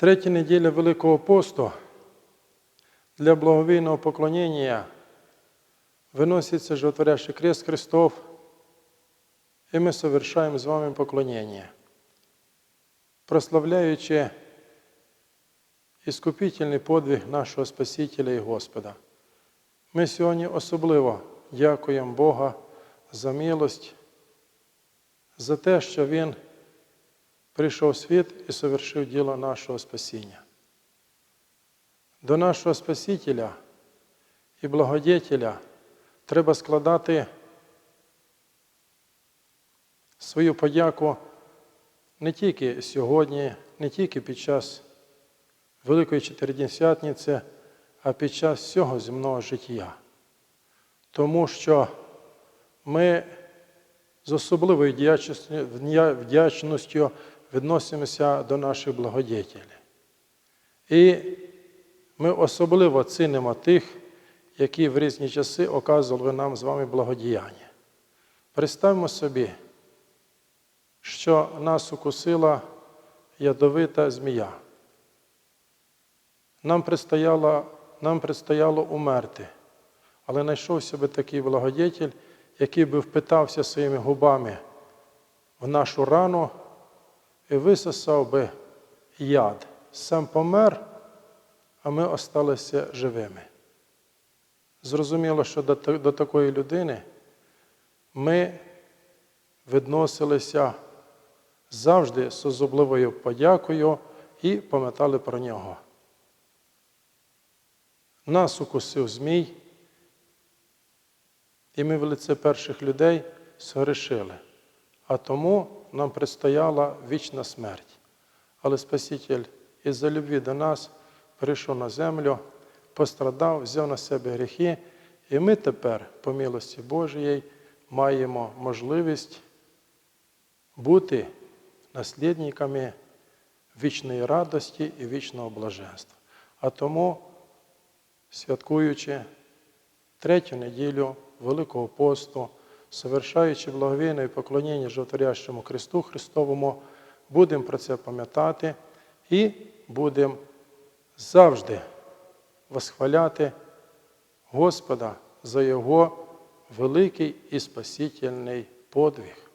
Третя неділя Великого посту для благовійного поклоніння виноситься животворящий крест Христов, і ми совершаємо з вами поклоніння, прославляючи іскупительний подвиг нашого Спасителя і Господа. Ми сьогодні особливо дякуємо Бога за милость, за те, що Він прийшов в світ і совершив діло нашого спасіння. До нашого Спасителя і благодетеля треба складати свою подяку не тільки сьогодні, не тільки під час Великої Чотиридесятниці, а під час всього земного життя. Тому що ми з особливою вдячністю відносимося до наших благодетелів. І ми особливо цінимо тих, які в різні часи оказували нам з вами благодіяння. Представимо собі, що нас укусила ядовита змія. Нам предстояло, нам предстояло умерти, але знайшовся би такий благодетель, який би впитався своїми губами в нашу рану і висосав би яд. Сам помер, а ми осталися живими. Зрозуміло, що до, до такої людини ми відносилися завжди з особливою подякою і пам'ятали про нього. Нас укусив Змій, і ми в лице перших людей согрешили, а тому нам предстояла вічна смерть. Але Спаситель із-за любві до нас прийшов на землю, пострадав, взяв на себе гріхи, і ми тепер, по милості Божої, маємо можливість бути наслідниками вічної радості і вічного блаженства. А тому, святкуючи третю неділю Великого посту, совершаючи благовійне поклоніння животворящому Христу Христовому, будемо про це пам'ятати і будемо завжди восхваляти Господа за Його великий і спасительний подвиг.